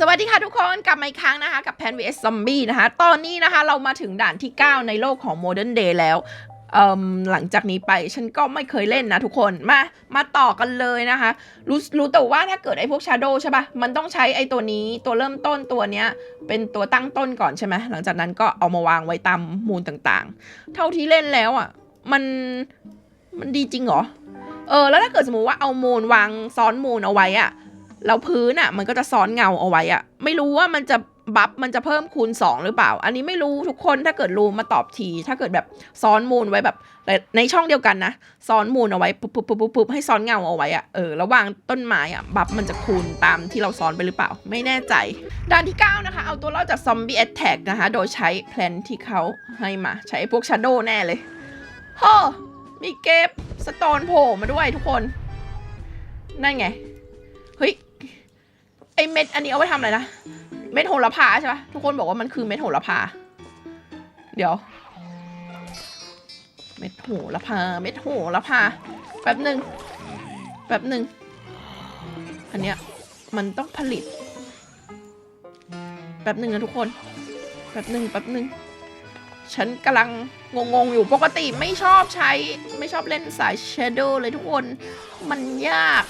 สวัสดีค่ะทุกคนกลับมาอีกครั้งนะคะ กับแพน vs Zombie นะคะ ตอนนี้นะคะเรามาถึงด่านที่ 9 ในโลกของ Modern Day แล้วหลังจากนี้ไปฉันก็ไม่เคยเล่นนะทุกคนมามาต่อกันเลยนะคะ รู้รู้แต่ว่าถ้าเกิดไอ้พวก Shadow ใช่ปะมันต้องใช้ไอ้ตัวนี้ตัวเริ่มต้นตัวเนี้ย เป็นตัวตั้งต้นก่อนใช่ไหมหลังจากนั้นก็เอามาวางไว้ตามมูลต่างๆ เท่าที่เล่นแล้วอะมันมันดีจริงเหรอเออแล้วถ้าเกิดสมมติว่าเอามูลวางซ้อนมูลเอาไว้อะ แล้วพื้นอะมันก็จะซ้อนเงาเอาไว้อะไม่รู้ว่ามันจะบัฟมันจะเพิ่มคูณ 2 หรือเปล่า อันนี้ไม่รู้ทุกคนถ้าเกิดรู้มาตอบที ถ้าเกิดแบบซ้อนมูลไว้แบบในช่องเดียวกันนะซ้อนมูลเอาไว้ปุ๊บปุ๊บปุ๊บปุ๊บให้ซ้อนเงาเอาไว้อะเออระหว่างต้นไม้อะบัฟมันจะคูณตามที่เราซ้อนไปหรือเปล่า ไม่แน่ใจ ด้านที่ 9 นะคะ เอาตัวรอดจากซอมบี้แอตแทกนะคะ โดยใช้แพลนที่เขาให้มา ใช้พวกชาโดแน่เลยโอ้มีเก็บสโตนโผล่มาด้วยทุกคน นั่นไงเฮ้ย ไอเม็ดอันนี้เอาไว้ทำอะไรนะ เม็ดโหระพาใช่ปะทุกคนบอกว่ามันคือเม็ดโหระพา เดี๋ยว เม็ดโหระพา เม็ดโหระพา แป๊บหนึ่งแป๊บหนึ่งอันเนี้ยมันต้องผลิต แป๊บหนึ่งนะทุกคน แป๊บหนึ่งแป๊บหนึ่งฉันกำลังงงๆอยู่ปกติไม่ชอบใช้ไม่ชอบเล่นสาย Shadow เลยทุกคน มันยาก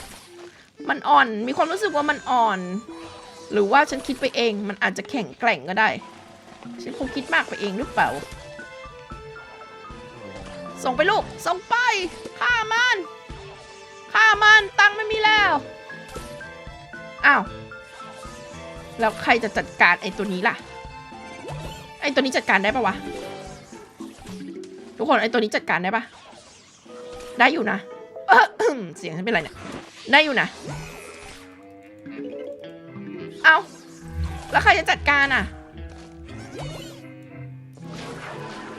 มันอ่อน มีความรู้สึกว่ามันอ่อน หรือว่าฉันคิดไปเอง มันอาจจะแข็งแกร่งก็ได้ ฉันคงคิดมากไปเองหรือเปล่า ส่งไปลูก ส่งไปฆ่ามันฆ่ามันตังไม่มีแล้ว อ้าว แล้วใครจะจัดการไอ้ตัวนี้ล่ะ ไอ้ตัวนี้จัดการได้ปะวะ ทุกคนไอ้ตัวนี้จัดการได้ปะได้อยู่นะเอ้อเสียงฉันเป็นไรเนี่ย ได้อยู่นะ เอาแล้วใครจะจัดการอะ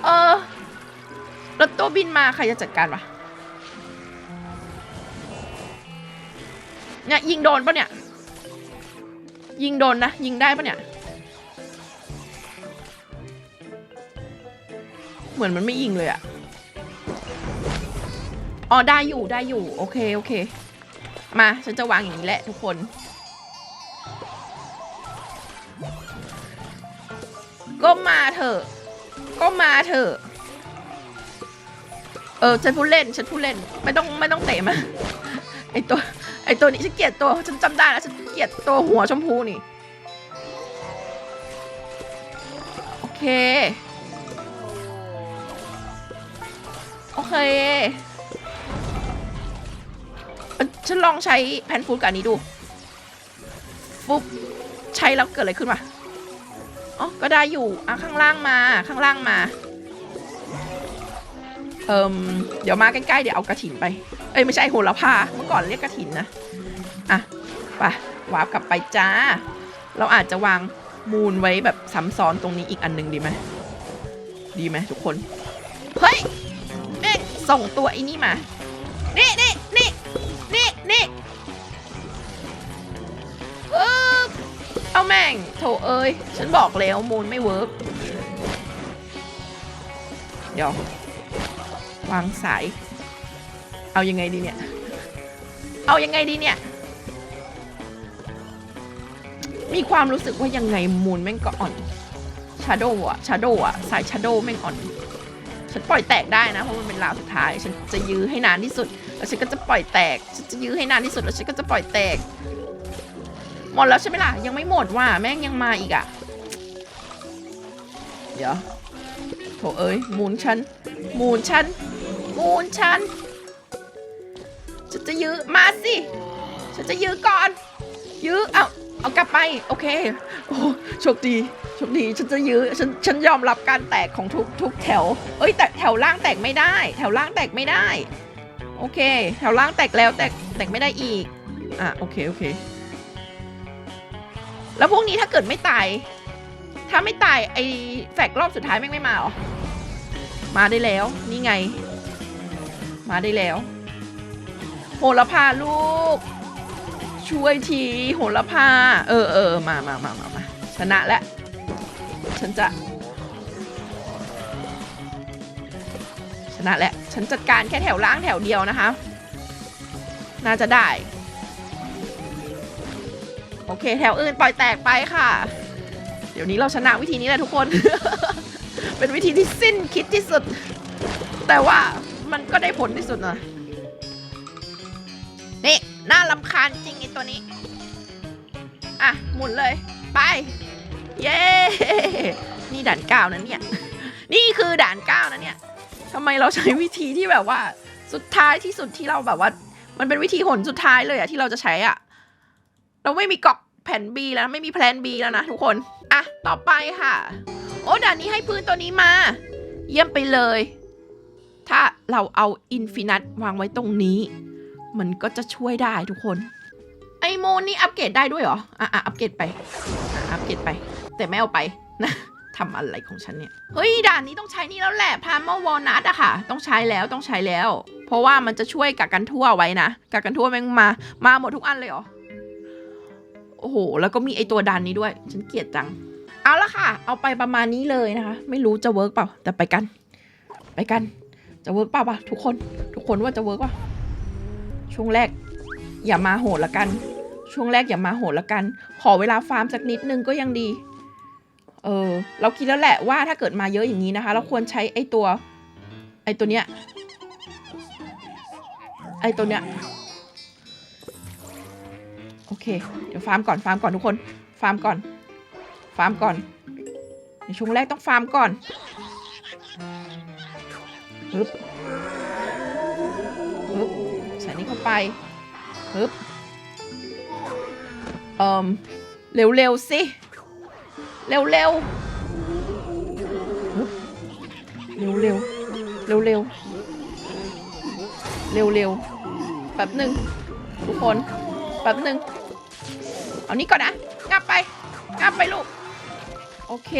เออรถตัวบินมาใครจะจัดการวะ เนี่ยยิงโดนปะเนี่ย ยิงโดนนะ ยิงได้ปะเนี่ย เหมือนมันไม่ยิงเลยอะอ๋อได้อยู่ได้อยู่ โอเค โอเค มาฉันจะวางอย่างนี้แหละทุกคน ก็มาเถอะ ก็มาเถอะ เออฉันพูดเล่น ฉันพูดเล่น ไม่ต้องไม่ต้องเตะมาไอตัวไอตัวนี้ฉันเกลียดตัว ฉันจำได้แล้วฉันเกลียดตัวหัวชมพูนี่ โอเค โอเค ฉันลองใช้แพนฟูดกับอันนี้ดูฟุบใช้แล้วเกิดอะไรขึ้นวะอ๋อก็ได้อยู่อะข้างล่างมาข้างล่างมาเอิมเดี๋ยวมาใกล้ๆเดี๋ยวเอากระถินไป เอ้ยไม่ใช่โหระพาเมื่อก่อนเรียกกระถินนะอะไปวาร์ปกลับไปจ้า เราอาจจะวางมูลไว้แบบซ้ำซ้อนตรงนี้อีกอันหนึ่งดีไหมดีไหมทุกคน เฮ้ยแม่งส่งตัวไอ้นี่มา นี่นี่นี่ แม่ง โถเอ้ย ฉันบอกแล้วมูลไม่เวิร์กเดี๋ยว วางสาย เอายังไงดีเนี่ย เอายังไงดีเนี่ย มีความรู้สึกว่ายังไงมูลแม่งก็อ่อน ชาโดว์อะชาโดว์อะสายชาโดว์แม่งอ่อน ฉันปล่อยแตกได้นะ เพราะมันเป็นราวสุดท้าย ฉันจะยื้อให้นานที่สุด แล้วฉันก็จะปล่อยแตก ฉันจะยื้อให้นานที่สุด แล้วฉันก็จะปล่อยแตก หมดแล้วใช่ไหมล่ะ ยังไม่หมดว่ะแม่งยังมาอีกอะ่ะ เดี๋ยวโถเอ้ยหมูนฉันหมูนฉันหมูนฉันฉันจะยื้อมาสิฉันจะยื้อก่อน ยื้อเอาเอากลับไป โอเค โอ้โชคดีโชคดีฉันจะยื้อฉันฉันยอมรับการแตกของทุกทุกแถว เอ้ยแต่แถวล่างแตกไม่ได้ แถวล่างแตกไม่ได้ โอเค แถวล่างแตกแล้วแตกแตกไม่ได้อีก อะโอเคโอเค แล้วพวกนี้ถ้าเกิดไม่ตาย ถ้าไม่ตายไอ้แฟกรอบสุดท้ายแม่งไม่มาหรอ มาได้แล้ว นี่ไง มาได้แล้ว โหระพาลูก ช่วยทีโหระพา เออเออมามามามามาชนะแล้ว ฉันจะ ชนะแล้ว ฉันจัดการแค่แถวล่างแถวเดียวนะคะ น่าจะได้ ออเค แถวอื่นปล่อยแตกไปค่ะ เดี๋ยวนี้เราชนะวิธีนี้แหละทุกคน เป็นวิธีที่สิ้นคิดที่สุด แต่ว่ามันก็ได้ผลที่สุดนะนี่น่าลำคาญจริงไอตัวนี้ อะ หมุนเลย ไป เย้ นี่ด่านเก้านะเนี่ย นี่คือด่านเก้านะเนี่ยทำไมเราใช้วิธีที่แบบว่า สุดท้ายที่สุดที่เราแบบว่า มันเป็นวิธีหนสุดท้ายเลยอะที่เราจะใช้อะ เราไม่มีกรอกแผ่น B แล้วไม่มีแพลน B แล้วนะทุกคน อะ ต่อไปค่ะ โอ้ด่านนี้ให้พื้นตัวนี้มา เยี่ยมไปเลย ถ้าเราเอาอินฟินิตวางไว้ตรงนี้ มันก็จะช่วยได้ทุกคน ไอโมนนี่อัปเกรดได้ด้วยเหรอ อะอะอัปเกรดไป อะอัปเกรดไป แต่ไม่เอาไปนะทำอะไรของฉันเนี่ย เฮ้ย ด่านนี้ต้องใช้นี่แล้วแหละพาเมอวอลนัทอะค่ะ ต้องใช้แล้วต้องใช้แล้ว เพราะว่ามันจะช่วยกักกันทั่วไว้นะกักกันทั่วแม่งมา มาหมดทุกอันเลยเหรอ โอ้โห แล้วก็มีไอตัวดันนี้ด้วย ฉันเกลียดจัง เอาละค่ะ เอาไปประมาณนี้เลยนะคะ ไม่รู้จะเวิร์กเปล่า แต่ไปกัน ไปกัน จะเวิร์กเปล่าปะทุกคน ทุกคนว่าจะเวิร์กปะช่วงแรก อย่ามาโหดละกัน ช่วงแรกอย่ามาโหดละกัน ขอเวลาฟาร์มสักนิดนึงก็ยังดี เออ เราคิดแล้วแหละว่าถ้าเกิดมาเยอะอย่างนี้นะคะ เราควรใช้ไอตัว ไอตัวเนี้ย ไอตัวเนี้ย อเค เดี๋ยวฟาร์มก่อนฟาร์มก่อนทุกคน ฟาร์มก่อน ฟาร์มก่อน ในช่วงแรกต้องฟาร์มก่อนฮึบฮึบใส่นี่เข้าไปฮึบเอ่มเร็วๆสิ เร็วๆฮึบเร็วๆเร็วๆเร็วๆแป๊บหนึ่งทุกคนแป๊บหนึ่ง เอานี้ก่อนนะ งับไป งับไปลูก โอเค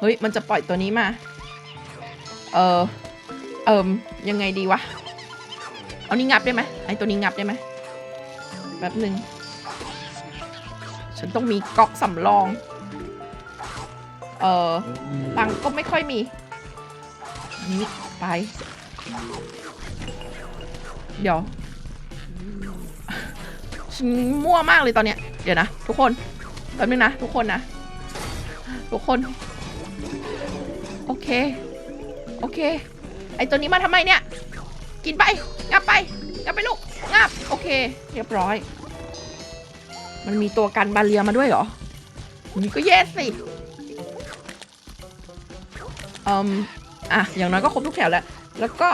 เฮ้ย มันจะปล่อยตัวนี้มา เออเอิมยังไงดีวะ เอานี้งับได้ไหมไอตัวนี้งับได้ไหมแป๊บหนึ่ง ฉันต้องมีก๊อกสำรอง เออตังก็ไม่ค่อยมีนนี้ไป เดี๋ยว ฉันมั่วมากเลยตอนเนี้ย เดี๋ยวนะ ทุกคนแป๊บนึงนะ ทุกคนนะ ทุกคน โอเค โอเค ไอตัวนี้มาทำไมเนี่ย กินไป งับไป งับไปลูก งับ โอเค เรียบร้อย มันมีตัวกันบาเรียมาด้วยเหรอนี่ก็แย่สิอืมอะ อย่างน้อยก็ครบทุกแถวแล้ว แล้วก็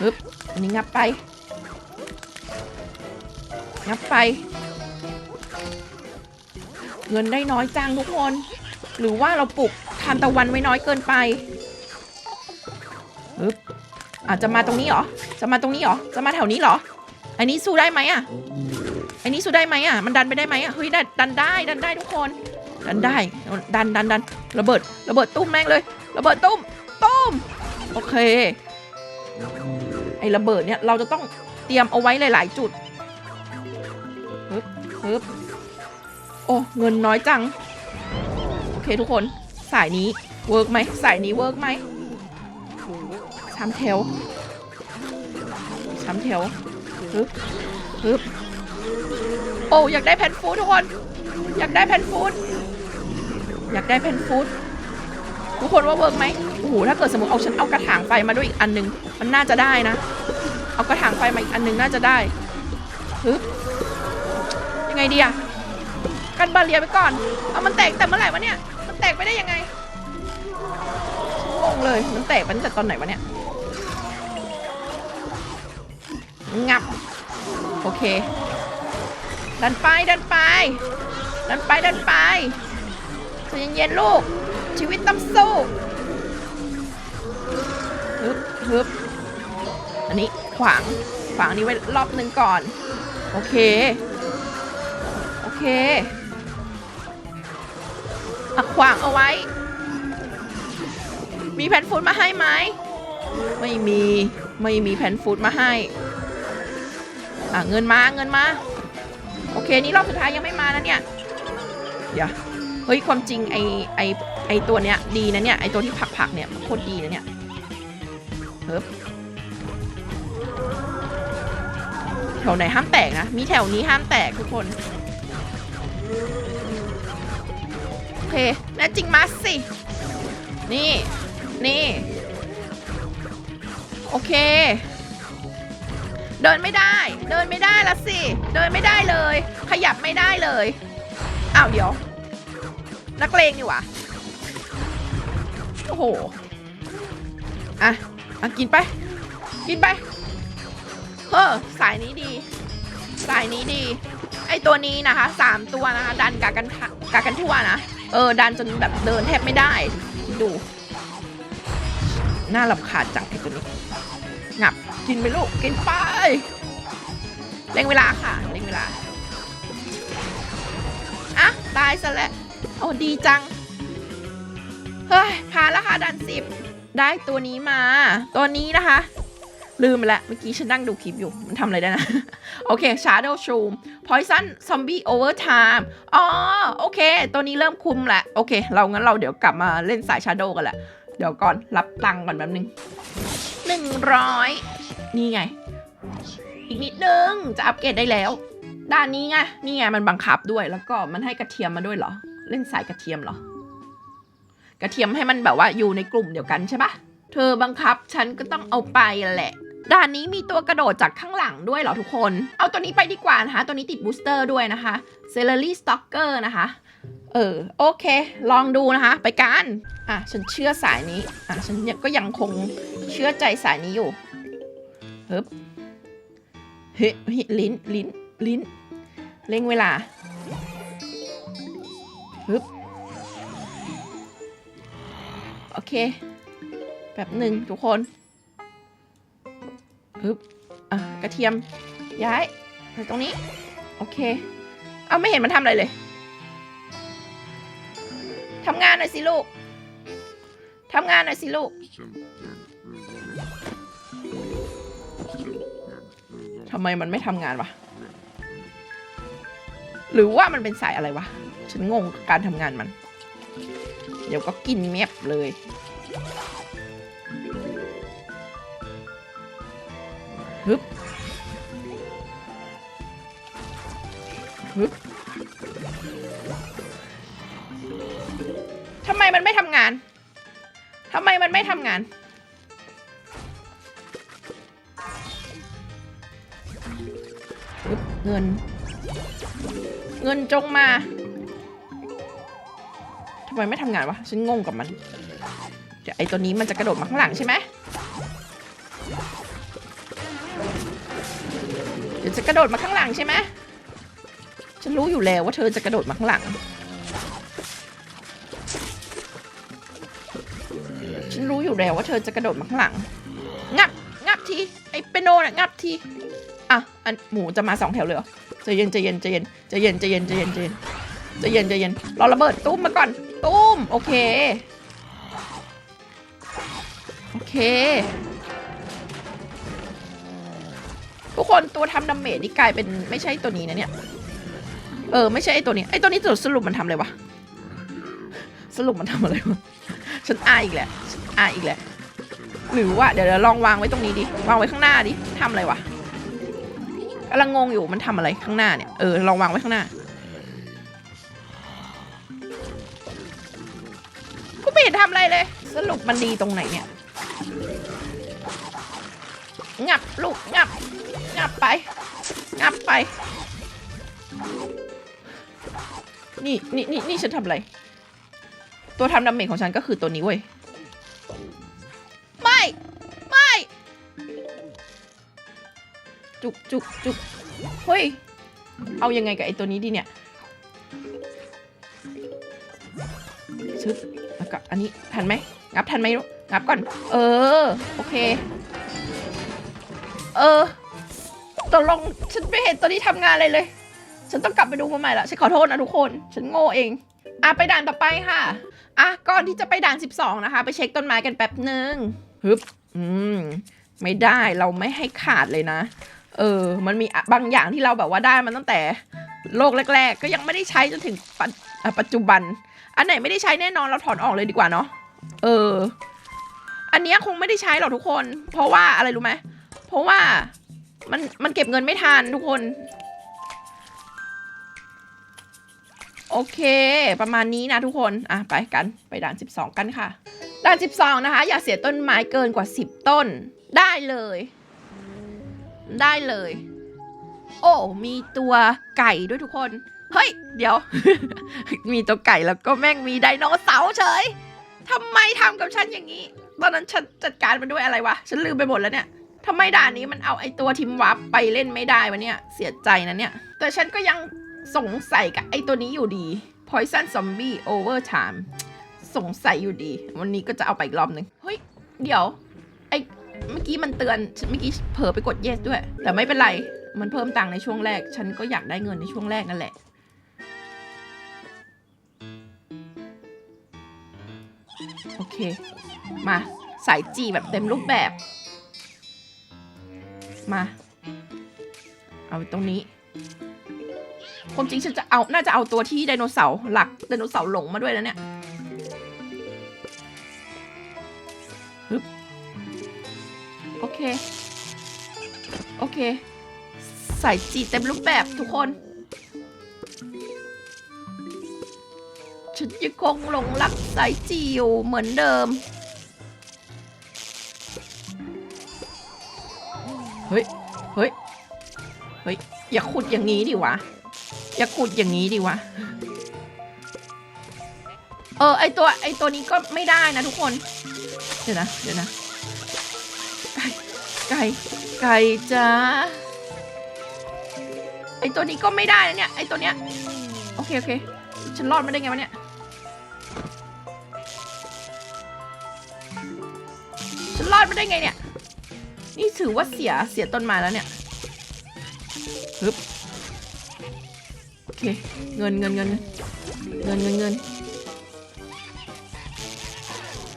ฮึบอันนี้งับไป งับไป เงินได้น้อยจังทุกคน หรือว่าเราปลูกทานตะวันไว้น้อยเกินไปฮึบอาจจะมาตรงนี้เหรอ จะมาตรงนี้เหรอ จะมาแถวนี้เหรอ อันนี้สู้ได้ไหมอะ อันนี้สู้ได้ไหมอะ มันดันไปได้ไหมอะ เฮ้ยดันดันได้ ดันได้ทุกคน ดันได้ ดันดันดันระเบิด ระเบิดตุ้มแม่งเลย ระเบิดตุ้ม ตุ้ม โอเค ไอ้ระเบิดเนี่ยเราจะต้องเตรียมเอาไว้หลาย ๆ จุดฮึบฮึบ โอ้เงินน้อยจัง โอเคทุกคน สายนี้เวิร์กไหมสายนี้เวิร์กไหมชามเทลชามเทลฮึบฮึบโอ้อยากได้แผ่นฟูดทุกคน อยากได้แผ่นฟูดอยากได้แผ่นฟูดทุกคนว่าเวิร์กไหมโอ้โหถ้าเกิดสมมติเอาฉันเอากระถางไฟมาด้วยอีกอันนึง มันน่าจะได้นะ เอากระถางไฟมาอีกอันนึงน่าจะได้ฮึบยังไงดีอะ กันบาเรียไปก่อน เอามันแตกแต่เมื่อไหร่วะเนี่ย มันแตกไปได้ยังไงงงเลย มันแตกมันแต่ตอนไหนวะเนี่ย งับ โอเค ดันไป ดันไป ดันไป ดันไปใจเย็นๆลูก ชีวิตต้องสู้ฮึบฮึบอันนี้ขวาง ขวางนี้ไว้รอบหนึ่งก่อน โอเค โอเค อะขวางเอาไว้ มีแผ่นฟูดมาให้ไหม ไม่มี ไม่มีแผ่นฟูดมาให้ อะเงินมาเงินมา โอเค นี่รอบสุดท้ายยังไม่มานะเนี่ย เดี๋ยว เฮ้ย ความจริงไอไอไอตัวเนี้ยดีนะเนี่ย ไอตัวที่ผักๆเนี่ยโคตรดีนะเนี่ยเฮ้บแถวไหนห้ามแตกนะ มีแถวนี้ห้ามแตกทุกคน อเคแน่จริงมาสิ นี่ นี่ โอเค เดินไม่ได้ เดินไม่ได้ละสิ เดินไม่ได้เลย ขยับไม่ได้เลย อ้าวเดี๋ยว นักเลงนี่วะโอ้โห อะอะกินไป กินไป เฮ้อสายนี้ดี สายนี้ดี ไอตัวนี้นะคะสามตัวนะคะ ดันกากันกากันทั่วนะ เออดันจนแบบเดินแทบไม่ได้ ดู น่าลำคาญจังไอตัวนี้งับกินไปลูกกินไปเร่งเวลาค่ะเร่งเวลาอะตายซะแล้วโอ้ดีจังเฮ้ยผ่านแล้วค่ะดันสิบได้ตัวนี้มา ตัวนี้นะคะ ลืมไปแล้วเมื่อกี้ฉันนั่งดูคลิปอยู่มันทำอะไรได้นะ โอเค Shadow Shroom Poison Zombie Overtime อ๋อ โอเค ตัวนี้เริ่มคุมแหละ โอเค เรางั้นเราเดี๋ยวกลับมาเล่นสาย Shadow กันแหละ เดี๋ยวก่อน รับตังก่อนแป๊บนึงหนึ่งร้อยนี่ไง อีกนิดนึง จะอัปเกรดได้แล้ว ด้านนี้ไง นี่ไง มันบังคับด้วย แล้วก็มันให้กระเทียมมาด้วยเหรอ เล่นสายกระเทียมเหรอ กระเทียมให้มันแบบว่าอยู่ในกลุ่มเดียวกันใช่ปะเธอบังคับฉันก็ต้องเอาไปแหละ ด่านนี้มีตัวกระโดดจากข้างหลังด้วยเหรอทุกคน เอาตัวนี้ไปดีกว่านะคะ ตัวนี้ติดบูสเตอร์ด้วยนะคะ Celery Stalker นะคะ เออ โอเค ลองดูนะคะ ไปกัน อะ ฉันเชื่อสายนี้ อะ ฉันก็ยังคงเชื่อใจสายนี้อยู่ฮึบเฮ้ยเฮ้ยลิ้น ลิ้น ลิ้น เร่งเวลาฮึบโอเค แบบหนึ่งทุกคน ฮึบอะกระเทียมย้ายไปตรงนี้ โอเค เอาไม่เห็นมันทำอะไรเลยทำงานหน่อยสิลูกทำงานหน่อยสิลูกทำไมมันไม่ทำงานวะ หรือว่ามันเป็นสายอะไรวะ ฉันงงกับการทำงานมัน เดี๋ยวก็กินเมียบเลย ฮึบฮึบทำไมมันไม่ทำงานทำไมมันไม่ทำงาน เงิน เงินจงมาทำไมไม่ทำงานวะ ฉันงงกับมัน เดี๋ยวไอ้ตัวนี้มันจะกระโดดมาข้างหลังใช่ไหม จะกระโดดมาข้างหลังใช่ไหมฉันรู้อยู่แล้วว่าเธอจะกระโดดมาข้างหลัง ฉันรู้อยู่แล้วว่าเธอจะกระโดดมาข้างหลัง งับ งับที ไอ้เปโนน่ะงับที อะ อันหมูจะมาสองแถวเลยเหรอใจเย็นใจเย็นใจเย็นใจเย็นใจเย็นใจเย็นใจเย็นใจเย็นใจเย็นรอระเบิดตุ้มมาก่อน ตุ้ม โอเค โอเค กคนตัวทำดาเมจนี่กลายเป็นไม่ใช่ตัวนี้นะเนี่ย เออไม่ใช่ไอตัวนี้ไอตัวนี้สรุปมันทำอะไรวะ สรุปมันทำอะไรวะ ฉันอายอีกแหละฉันอายอีกแหละ หรือว่าเดี๋ยวเดี๋ยวลองวางไว้ตรงนี้ดิ วางไว้ข้างหน้าดิทำอะไรวะกำลังงงอยู่มันทำอะไรข้างหน้าเนี่ย เออลองวางไว้ข้างหน้ากูไม่เห็นทำอะไรเลย สรุปมันดีตรงไหนเนี่ย งับลูกงับงับไปงับไป นี่นี่นี่นี่ฉันทำอะไร ตัวทำดาเมจของฉันก็คือตัวนี้เว้ย ไม่ ไม่ จุกจุกจุกเฮ้ย เอายังไงกับไอ้ตัวนี้ดีเนี่ยชึบแล้วก็อันนี้ทันไหมงับทันไหมลูกงับก่อน เออ โอเค เออตกลงฉันไม่เห็นตัวนี้ทำงานอะไรเลย ฉันต้องกลับไปดูมาใหม่ละฉันขอโทษนะทุกคน ฉันโง่เองอะไปด่านต่อไปค่ะอะก่อนที่จะไปด่าน 12 นะคะ ไปเช็คต้นไม้กันแป๊บหนึ่งฮึบอืมไม่ได้เราไม่ให้ขาดเลยนะ เออ มันมีบางอย่างที่เราแบบว่าได้มันตั้งแต่โลกแรก ๆ ก็ยังไม่ได้ใช้จนถึงปัจอะปัจจุบัน อันไหนไม่ได้ใช้แน่นอนเราถอนออกเลยดีกว่าเนาะเออ อันเนี้ยคงไม่ได้ใช้หรอกทุกคน เพราะว่าอะไรรู้ไหมเราะว่ามันมันเก็บเงินไม่ทันทุกคน โอเค ประมาณนี้นะทุกคน อะ ไปกันไปด่าน 12 กันค่ะ ด่าน 12 นะคะ อย่าเสียต้นไม้เกินกว่า 10 ต้นได้เลย ได้เลย โอ้ มีตัวไก่ด้วยทุกคน เฮ้ย เดี๋ยว มีตัวไก่แล้วก็แม่งมีไดโนเสาร์เฉยทำไมทำกับฉันอย่างนี้ ตอนนั้นฉันจัดการมันด้วยอะไรวะ ฉันลืมไปหมดแล้วเนี่ย ทำไมด่านนี้มันเอาไอตัวทิมวับไปเล่นไม่ได้วะเนี่ย เสียใจนะเนี่ย แต่ฉันก็ยังสงสัยกับไอตัวนี้อยู่ดี Poison Zombie Overtime สงสัยอยู่ดี วันนี้ก็จะเอาไปอีกรอบหนึ่งเฮ้ย เดี๋ยว ไอเมื่อกี้มันเตือนฉันเมื่อกี้เผลอไปกด yes ด้วย แต่ไม่เป็นไร มันเพิ่มตังค์ในช่วงแรก ฉันก็อยากได้เงินในช่วงแรกนั่นแหละ โอเค มาสายจีแบบเต็มรูปแบบ มา เอาตรงนี้ความจริงฉันจะเอา น่าจะเอาตัวที่ไดโนเสาร์หลักไดโนเสาร์หลงมาด้วยนะเนี่ยฮึบโอเค โอเค ใสายจีเต็มรูปแบบทุกคน ฉันยังคงหลงรักสายจีอยู่เหมือนเดิม เฮ้ย เฮ้ย เฮ้ย อย่าขุดอย่างนี้ดิวะ อย่าขุดอย่างนี้ดิวะ เออ ไอตัวไอตัวนี้ก็ไม่ได้นะทุกคน เดี๋ยวนะ เดี๋ยวนะ ไก่ ไก่ ไก่จ้าไอตัวนี้ก็ไม่ได้นะเนี่ย ไอตัวเนี้ย โอเคโอเค ฉันรอดมาได้ไงวะเนี่ย ฉันรอดมาได้ไงเนี่ย นี่ถือว่าเสียเสียต้นไม้แล้วเนี่ยฮึบโอเค เงินเงินเงินเงินเงินเงิน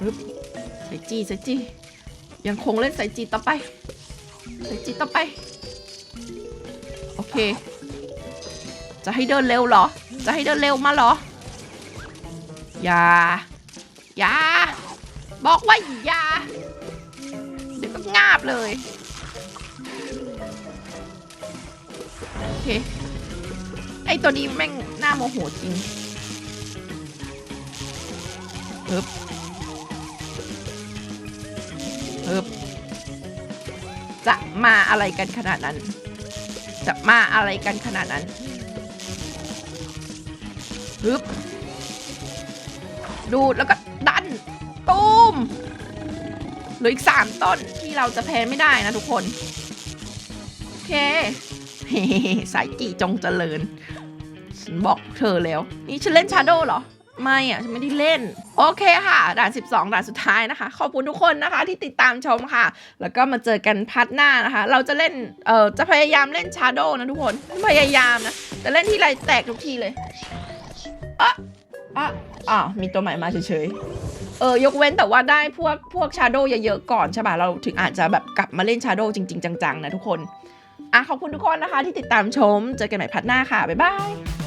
ฮึบใส่จีใส่จียังคงเล่นใส่จีต่อไป ใส่จีต่อไป โอเค จะให้เดินเร็วเหรอ จะให้เดินเร็วมาเหรอ อย่า อย่า บอกว่าอย่า งาบเลยโอเคไอตัวนี้แม่งหน้าโมโหจริงเฮิบเฮิบจะมาอะไรกันขนาดนั้น จะมาอะไรกันขนาดนั้นฮึบดูแล้วก็ดัน ตูมเหลืออีกสามต้น เราจะแพ้ไม่ได้นะทุกคน โอเคสายกี่จงเจริญฉันบอกเธอแล้ว นี่ฉันเล่นชาโดเหรอ ไม่อะ ฉันไม่ได้เล่น โอเคค่ะ ด่าน 12 ด่านสุดท้ายนะคะ ขอบคุณทุกคนนะคะที่ติดตามชมค่ะ แล้วก็มาเจอกันพัดหน้านะคะ เราจะเล่น เอ่อ จะพยายามเล่นชาโดนะทุกคน พยายามนะ แต่เล่นที่ไรแตกทุกทีเลยอะอะอะมีตัวใหม่มาเฉยๆ เออยกเว้นแต่ว่าได้พวกพวกชาโดเยอะๆก่อนใช่ป่ะเราถึงอาจจะแบบกลับมาเล่นชาโดจริง ๆ จังๆ นะทุกคนอะขอบคุณทุกคนนะคะที่ติดตามชม เจอกันใหม่พัดหน้าค่ะ บ๊ายบาย